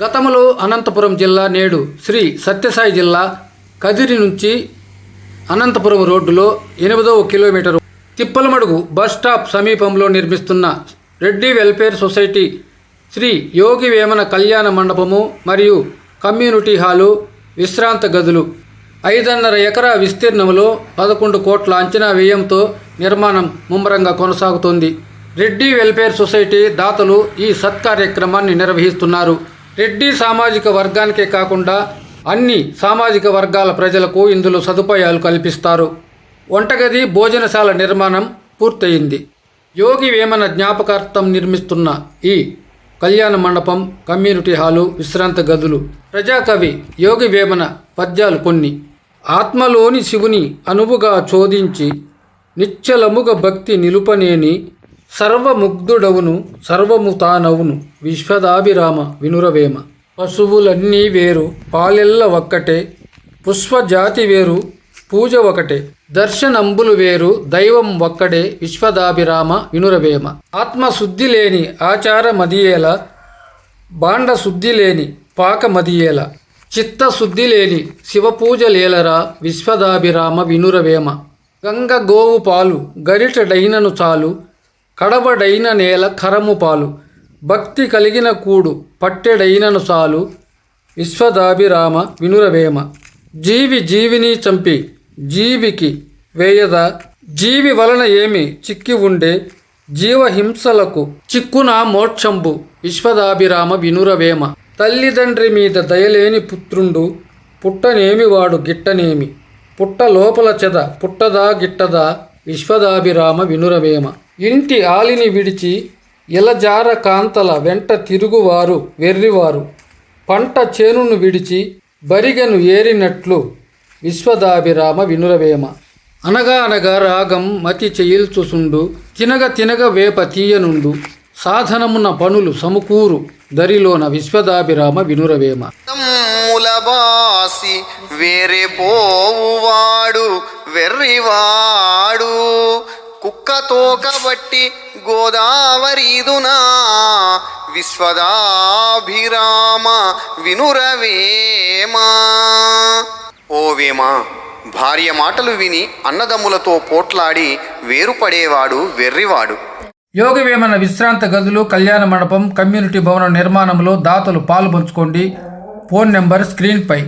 గతంలో అనంతపురం జిల్లా నేడు శ్రీ సత్యసాయి జిల్లా కదిరి నుంచి అనంతపురం రోడ్డులో ఎనిమిదవ కిలోమీటరు తిప్పలమడుగు బస్ స్టాప్ సమీపంలో నిర్మిస్తున్న రెడ్డి వెల్ఫేర్ సొసైటీ శ్రీ యోగి వేమన కళ్యాణ మండపము మరియు కమ్యూనిటీ హాలు విశ్రాంత గదులు ఐదున్నర ఎకరా విస్తీర్ణంలో పదకొండు కోట్ల అంచనా వ్యయంతో నిర్మాణం ముమ్మరంగా కొనసాగుతోంది. రెడ్డి వెల్ఫేర్ సొసైటీ దాతలు ఈ సత్కార్యక్రమాన్ని నిర్వహిస్తున్నారు. రెడ్డి సామాజిక వర్గానికే కాకుండా అన్ని సామాజిక వర్గాల ప్రజలకు ఇందులో సదుపాయాలు కల్పిస్తారు. వంటగది భోజనశాల నిర్మాణం పూర్తయింది. యోగి వేమన జ్ఞాపకార్థం నిర్మిస్తున్న ఈ కళ్యాణ మండపం కమ్యూనిటీ హాలు విశ్రాంత గదులు ప్రజాకవి యోగి వేమన పద్యాలు కొన్ని. ఆత్మలోని శివుని అనువుగా చోదించి నిశ్చలముగ భక్తి నిలుపనేని సర్వముగ్ధుడవును సర్వము తానవును విశ్వదాభిరామ వినురవేమ. పశువులన్నీ వేరు పాలెల్ల ఒక్కటే పుష్పజాతి వేరు పూజ ఒకటే. దర్శనంబులు వేరు దైవం ఒక్కడే విశ్వదాభిరామ వినురవేమ. ఆత్మశుద్ధి లేని ఆచార మదియేల బాండ శుద్ధి లేని పాక మదియేల. చిత్తశుద్ధి లేని శివపూజ లేలరా విశ్వదాభిరామ వినురవేమ. గంగ గోవు పాలు గరిటడైనను చాలు కడబడైన నేల కరముపాలు భక్తి కలిగిన కూడు పట్టెడైనను సాలు. విశ్వదాభిరామ వినురవేమ. జీవి జీవిని చంపి జీవికి వేయద. జీవి వలన ఏమి చిక్కి ఉండే? జీవహింసలకు చిక్కున మోక్షంబు. విశ్వదాభిరామ వినురవేమ. తల్లిదండ్రి మీద దయలేని పుత్రుండు. పుట్టనేమి వాడు గిట్టనేమి? పుట్ట లోపల చెద పుట్టదా గిట్టదా? విశ్వదాభిరామ వినురవేమ. ఇంటి ఆలిని విడిచి ఇలజార కాంతల వెంట తిరుగువారు వెర్రివారు. పంట చేనును విడిచి బరిగను ఏరినట్లు విశ్వదాభిరామ వినురవేమ. అనగా అనగా రాగం మతి చేయిల్చుసుండు తినగ తినగ వేప తీయనుండు సాధనమున పనులు సమకూరు దరిలోన విశ్వదాభిరామ వినురవేమ. తమ్ములబాసి వేరే పోవువాడు వెర్రివాడు. కుక్కతోక బట్టి గోదావరీదునా? విశ్వదాభిరామ వినురవేమా? ఓ వేమా భార్య మాటలు విని అన్నదమ్ములతో పోట్లాడి వేరుపడేవాడు వెర్రివాడు. యోగవేమన విశ్రాంత గదులు కళ్యాణ మండపం కమ్యూనిటీ భవనం నిర్మాణంలో దాతలు పాలు పంచుకోండి. ఫోన్ నెంబర్ స్క్రీన్పై